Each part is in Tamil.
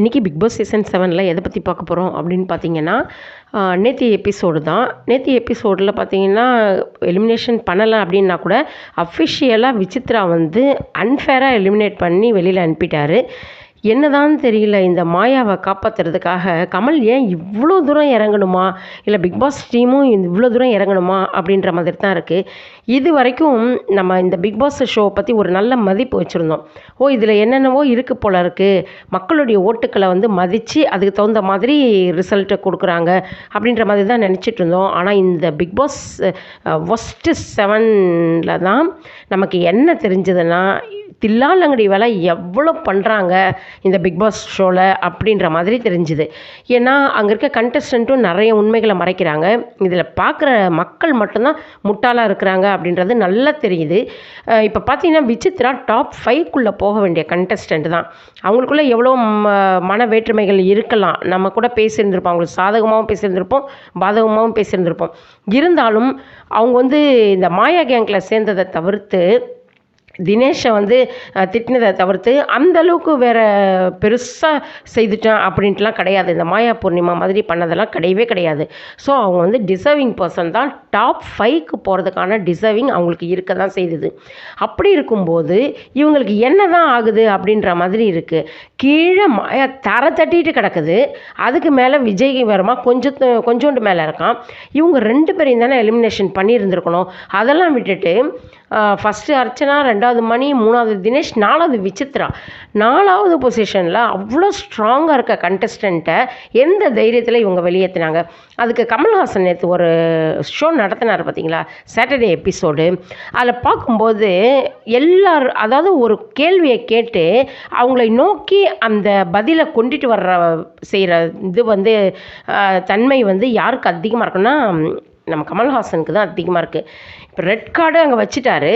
இன்றைக்கி பிக் பாஸ் சீசன் செவனில் எதை பற்றி பார்க்க போகிறோம் அப்படின்னு பார்த்தீங்கன்னா நேற்று எபிசோடு தான். நேற்று எபிசோடில் பார்த்தீங்கன்னா எலிமினேஷன் பண்ணலை அப்படின்னா கூட அஃபிஷியலாக விசித்ரா வந்து அன்ஃபேராக எலிமினேட் பண்ணி வெளியில் அனுப்பிட்டாரு. என்னதான் தெரியல இந்த மாயாவை காப்பாற்றுறதுக்காக கமல் ஏன் இவ்வளோ தூரம் இறங்கணுமா? இல்லை பிக் பாஸ் டீமும் இவ்வளோ தூரம் இறங்கணுமா? அப்படின்ற மாதிரி தான் இருக்குது இது வரைக்கும் நம்ம இந்த பிக் பாஸ் ஷோ பற்றி ஒரு நல்ல மதிப்பு வச்சுருந்தோம். ஓ இதில் என்னென்னவோ இருக்குது போல இருக்குது மக்களுடைய ஓட்டுக்களை வந்து மதித்து அதுக்கு தகுந்த மாதிரி ரிசல்ட்டை கொடுக்குறாங்க அப்படின்ற மாதிரி தான் நினச்சிட்டு இருந்தோம். ஆனால் இந்த பிக் பாஸ் ஒஸ்ட்டு செவனில் தான் நமக்கு என்ன தெரிஞ்சதுன்னா தில்லாலங்கடி வேலை எவ்வளோ பண்ணுறாங்க இந்த பிக் பாஸ் ஷோவில் அப்படின்ற மாதிரி தெரிஞ்சுது. ஏன்னா அங்கே இருக்க கண்டஸ்டண்ட்டும் நிறைய உண்மைகளை மறைக்கிறாங்க. இதில் பார்க்குற மக்கள் மட்டும்தான் முட்டாளாக இருக்கிறாங்க அப்படின்றது நல்லா தெரியுது. இப்போ பார்த்தீங்கன்னா விசித்ரா டாப் ஃபைவ்க்குள்ளே போக வேண்டிய கண்டஸ்டண்ட் தான். அவங்களுக்குள்ளே எவ்வளோ ம மன வேற்றுமைகள் இருக்கலாம். நம்ம கூட பேசியிருந்திருப்போம். அவங்களுக்கு சாதகமாகவும் பேசியிருந்திருப்போம். பாதகமாகவும் பேசியிருந்திருப்போம். இருந்தாலும் அவங்க வந்து இந்த மாயா கேங்கில் சேர்ந்ததை தவிர்த்து தினேஷை வந்து திட்டினதை தவிர்த்து அந்த அளவுக்கு வேறு பெருசாக செய்துட்டேன் அப்படின்ட்டுலாம் கிடையாது. இந்த மாயா பூர்ணிமா மாதிரி பண்ணதெல்லாம் கிடையவே கிடையாது. ஸோ அவங்க வந்து டிசர்விங் பர்சன் தான். டாப் ஃபைவ்க்கு போகிறதுக்கான டிசர்விங் அவங்களுக்கு இருக்க தான் செய்தது. அப்படி இருக்கும்போது இவங்களுக்கு என்ன தான் ஆகுது அப்படின்ற மாதிரி இருக்குது கீழே மாயா தர தட்டிட்டு கிடக்குது. அதுக்கு மேலே விஜய் வர்மா கொஞ்சம் கொஞ்சோண்டு மேலே இருக்கான். இவங்க ரெண்டு பேரையும் தானே எலிமினேஷன் பண்ணியிருந்துருக்கணும். அதெல்லாம் விட்டுட்டு ஃபஸ்ட்டு அர்ச்சனா ரெண்டு ரெண்டாவது மணி மூணாவது தினேஷ் நாலாவது விசித்ரா. நாலாவது பொசிஷனில் அவ்வளோ ஸ்ட்ராங்காக இருக்க கண்டஸ்டண்ட்டை எந்த தைரியத்தில் இவங்க வெளியேற்றினாங்க அதுக்கு கமல்ஹாசன் நேற்று ஒரு ஷோ நடத்தினார் பார்த்தீங்களா சாட்டர்டே எபிசோடு அதில் பார்க்கும்போது எல்லார் அதாவது ஒரு கேள்வியை கேட்டு அவங்களை நோக்கி அந்த பதிலை கொண்டுட்டு வர்ற செய்கிற இது வந்து தன்மை வந்து யாருக்கு அதிகமாக இருக்குன்னா நம்ம கமல்ஹாசனுக்கு தான் அதிகமாக இருக்குது இப்போ ரெட் கார்டு அங்கே வச்சுட்டாரு.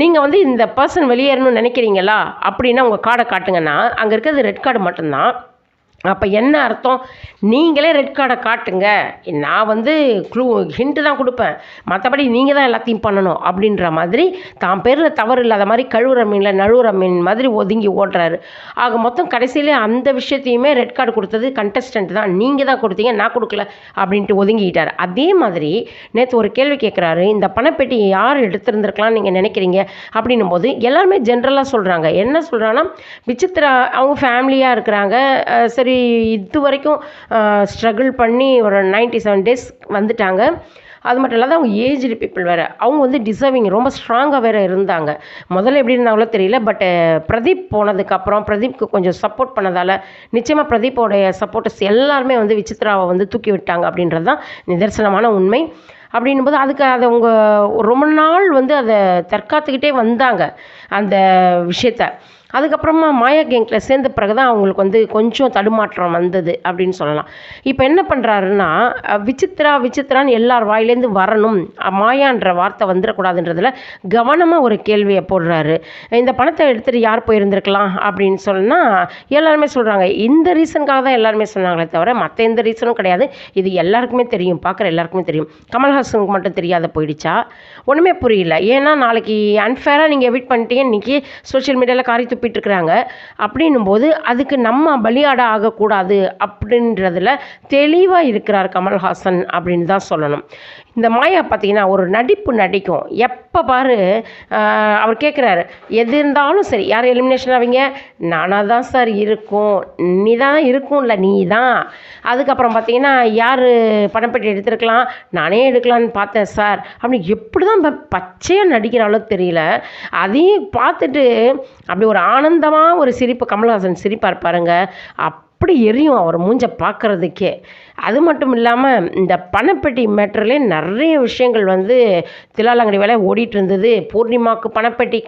நீங்கள் வந்து இந்த பர்சன் வெளியேறணும்னு நினைக்கிறீங்களா? அப்படின்னா உங்கள் கார்டை காட்டுங்கன்னா அங்கே இருக்கிறது ரெட் கார்டு மட்டும்தான். அப்போ என்ன அர்த்தம்? நீங்களே ரெட் கார்டை காட்டுங்க. நான் வந்து க்ளூ ஹிண்ட்டு தான் கொடுப்பேன். மற்றபடி நீங்கள் தான் எல்லாத்தையும் பண்ணணும் அப்படின்ற மாதிரி தான் பேரில் தவறு இல்லாத மாதிரி கழுவுற மீனில் நழுவுற மீன் மாதிரி ஒதுங்கி ஓடுறாரு. ஆக மொத்தம் கடைசியில் அந்த விஷயத்தையுமே ரெட் கார்டு கொடுத்தது கண்டஸ்டன்ட் தான். நீங்கள் தான் கொடுத்தீங்க நான் கொடுக்கல அப்படின்ட்டு ஒதுங்கிட்டார். அதே மாதிரி நேற்று ஒரு கேள்வி கேட்குறாரு இந்த பணப்பெட்டி யார் எடுத்திருந்துருக்கலாம்னு நீங்கள் நினைக்கிறீங்க? அப்படின்னும் போது எல்லாருமே ஜென்ரலாக சொல்கிறாங்க என்ன சொல்கிறாங்கன்னா விசித்திரா அவங்க ஃபேமிலியாக இருக்கிறாங்க. சரி இது வரைக்கும் ஸ்ட்ரகிள் பண்ணி ஒரு நைன்டி செவன் டேஸ் வந்துட்டாங்க. அது மட்டும் இல்லாத அவங்க ஏஜ்டு பீப்புள் வேறு. அவங்க வந்து டிசர்விங் ரொம்ப ஸ்ட்ராங்காக வேறு இருந்தாங்க. முதல்ல எப்படி இருந்தாங்களோ தெரியல பட்டு பிரதீப் போனதுக்கப்புறம் பிரதீப்க்கு கொஞ்சம் சப்போர்ட் பண்ணதால் நிச்சயமாக பிரதீப்போடைய சப்போர்ட்டர்ஸ் எல்லாருமே வந்து விசித்ராவை வந்து தூக்கி விட்டாங்க அப்படின்றது தான் நிதர்சனமான உண்மை. அப்படின்னும் போது அதுக்கு அதை அவங்க ரொம்ப நாள் வந்து அதை தற்காத்துக்கிட்டே வந்தாங்க அந்த விஷயத்த. அதுக்கப்புறமா மாயா கேங்கில் சேர்ந்த பிறகு தான் அவங்களுக்கு வந்து கொஞ்சம் தடுமாற்றம் வந்தது அப்படின்னு சொல்லலாம். இப்போ என்ன பண்ணுறாருன்னா விசித்ரா விசித்ரான்னு எல்லார் வாயிலேருந்து வரணும். மாயான்ற வார்த்தை வந்துடக்கூடாதுன்றதில் கவனமாக ஒரு கேள்வியை போடுறாரு. இந்த பணத்தை எடுத்துகிட்டு யார் போயிருந்திருக்கலாம் அப்படின்னு சொன்னால் எல்லாருமே சொல்கிறாங்க இந்த ரீசனுக்காக தான் எல்லாருமே சொன்னாங்களே தவிர மற்ற எந்த ரீசனும் கிடையாது. இது எல்லாருக்குமே தெரியும். பார்க்குற எல்லாருக்குமே தெரியும். கமல்ஹாசனுக்கு மட்டும் தெரியாத போயிடுச்சா? ஒன்றுமே புரியல. ஏன்னா நாளைக்கு அன்ஃபேராக நீங்கள் எவிட் பண்ணிட்டீங்க. இன்றைக்கி சோஷியல் மீடியாவில் காரி துப்பி குறிப்பிட்டிருக்கிறாங்க. அப்படின்னும் போது அதுக்கு நம்ம பலியாட ஆகக்கூடாது அப்படின்றதுல தெளிவாக இருக்கிறார் கமல்ஹாசன் அப்படின்னு தான் சொல்லணும். இந்த மாயா பார்த்தீங்கன்னா ஒரு நடிப்பு நடிக்கும். எப்போ பாரு அவர் கேட்குறாரு எது இருந்தாலும் சரி யார் எலிமினேஷன் ஆவீங்க? நானாக தான் சார் இருக்கும். நீ தான் இருக்கும்ல நீ தான். அதுக்கப்புறம் பார்த்தீங்கன்னா யார் பணப்பட்டி எடுத்துருக்கலாம்? நானே எடுக்கலான்னு பார்த்தேன் சார். அப்படி எப்படி தான் பச்சையாக நடிக்கிற அளவுக்கு தெரியல. அதையும் பார்த்துட்டு அப்படி ஒரு ஆனந்தமாக ஒரு சிரிப்பு கமல்ஹாசன் சிரிப்பார் பாருங்க. அப்படி எரியும் அவர் மூஞ்ச பார்க்குறதுக்கே அது மட்டும் இல்லாமல் இந்த பணப்பெட்டி மேட்டர்லேயே நிறைய விஷயங்கள் வந்து திலாலங்கடி வேலை ஓடிட்டு இருந்தது பூர்ணிமாவுக்கு பணப்பெட்டி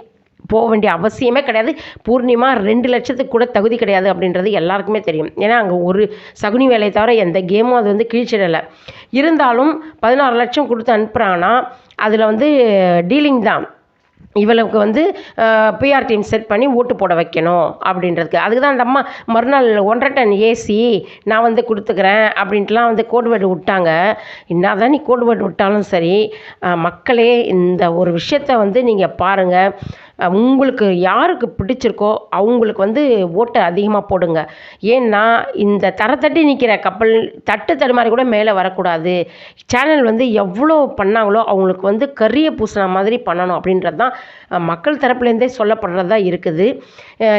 போக வேண்டிய அவசியமே கிடையாது. பூர்ணிமா ரெண்டு லட்சத்துக்கு கூட தகுதி கிடையாது அப்படின்றது எல்லாருக்குமே தெரியும். ஏன்னா அங்கே ஒரு சகுனி வேலையை தவிர எந்த கேமும் அது வந்து கீழ்ச்சிடலை இருந்தாலும் பதினாறு லட்சம் கொடுத்து அனுப்புகிறாங்கன்னா அதில் வந்து டீலிங் தான். இவளுக்கு வந்து பிஆர் டீம் செட் பண்ணி ஓட்டு போட வைக்கணும் அப்படின்றதுக்கு. அதுக்கு தான் அந்த அம்மா மறுநாள் ஒன்றரை டன் ஏசி நான் வந்து கொடுத்துக்கிறேன் அப்படின்ட்டுலாம் வந்து கோடு வேர்டு விட்டாங்க. என்ன தான் நீ கோடு வேர்டு விட்டாலும் சரி மக்களே இந்த ஒரு விஷயத்த வந்து நீங்கள் பாருங்கள் உங்களுக்கு யாருக்கு பிடிச்சிருக்கோ அவங்களுக்கு வந்து ஓட்டை அதிகமாக போடுங்க. ஏன்னா இந்த தரத்தட்டி நிற்கிற கப்பல் தட்டு தடுமாறி கூட மேலே வரக்கூடாது. சேனல் வந்து எவ்வளோ பண்ணாங்களோ அவங்களுக்கு வந்து கரிய பூசின மாதிரி பண்ணணும் அப்படின்றது தான் மக்கள் தரப்புலேருந்தே சொல்லப்படுறதா இருக்குது.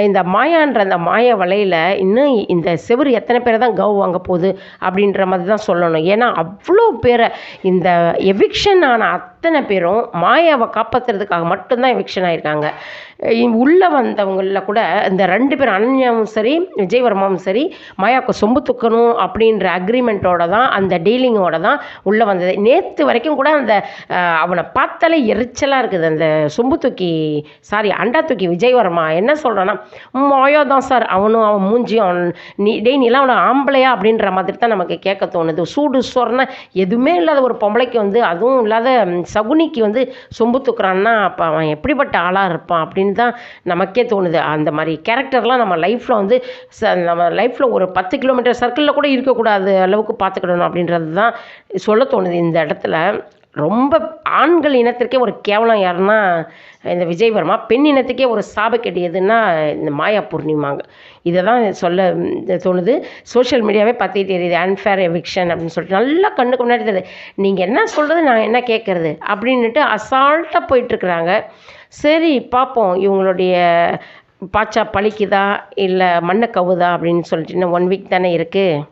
இந்த மாயான்ற அந்த மாய வலையில் இன்னும் இந்த செவுரு எத்தனை பேரை தான் கவு வாங்க போகுது அப்படின்ற மாதிரி தான் சொல்லணும். ஏன்னா அவ்வளோ பேரை இந்த எவிக்ஷன் ஆன அத்தனை பேரும் மாயாவை காப்பாற்றுறதுக்காக மட்டும்தான் எவிக்ஷன் ஆகியிருக்காங்க உள்ளே வந்தவங்களில் கூட இந்த ரெண்டு பேரும் அனன்யாவும் சரி விஜயவர்மாவும் சரி மாயாவுக்கு சொம்பு துக்கணும் அப்படின்ற அக்ரிமெண்ட்டோட தான் அந்த டீலிங்கோட தான் உள்ளே வந்தது. நேற்று வரைக்கும் கூட அந்த அவனை பார்த்தாலே எரிச்சலாக இருக்குது. அந்த சொம்பு தூக்கி சாரி அண்டா தூக்கி விஜயவர்மா என்ன சொல்கிறான்னா மாயா தான் சார் அவனும் அவன் மூஞ்சியும் அவன் நீ டெய் நீலாம் அவனை ஆம்பளையா? அப்படின்ற மாதிரி தான் நமக்கு கேட்க தோணுது. சூடு சொரண எதுவுமே இல்லாத ஒரு பொம்பளைக்கு வந்து அதுவும் இல்லாத சகுனிக்கு வந்து சொம்பு தூக்குறான்னா அப்போ அவன் எப்படிப்பட்ட ஆளாக இருப்பான் அப்படின்னு தான் நமக்கே தோணுது. அந்த மாதிரி கேரக்டர்லாம் நம்ம லைஃப்பில் வந்து ச நம்ம லைஃப்பில் ஒரு பத்து கிலோமீட்டர் சர்க்கிளில் கூட இருக்கக்கூடாது அளவுக்கு பார்த்துக்கிடணும் அப்படின்றது தான் சொல்ல தோணுது இந்த இடத்துல. ரொம்ப ஆண்கள் இனத்திற்கே ஒரு கேவலம் யாருன்னா இந்த விஜயவர்மா. பெண் இனத்துக்கே ஒரு சாபக்கேடு எதுன்னா இந்த மாயா பூர்ணிமாங்க. இதை தான் சொல்ல தோணுது. சோஷியல் மீடியாவே பார்த்துக்கிட்டு தெரியுது. அன்ஃபேர் எவிக்ஷன் அப்படின்னு சொல்லிட்டு. நல்லா கண்ணுக்கு முன்னாடி தெரியுது. நீங்கள் என்ன சொல்கிறது நான் என்ன கேட்குறது அப்படின்னுட்டு அசால்ட்டாக போயிட்டுருக்குறாங்க. சரி பார்ப்போம் இவங்களுடைய பாச்சா பழிக்குதா? இல்லை மண்ணை கவுதா? அப்படின்னு சொல்லிட்டு இன்னும் ஒன் வீக் தானே இருக்குது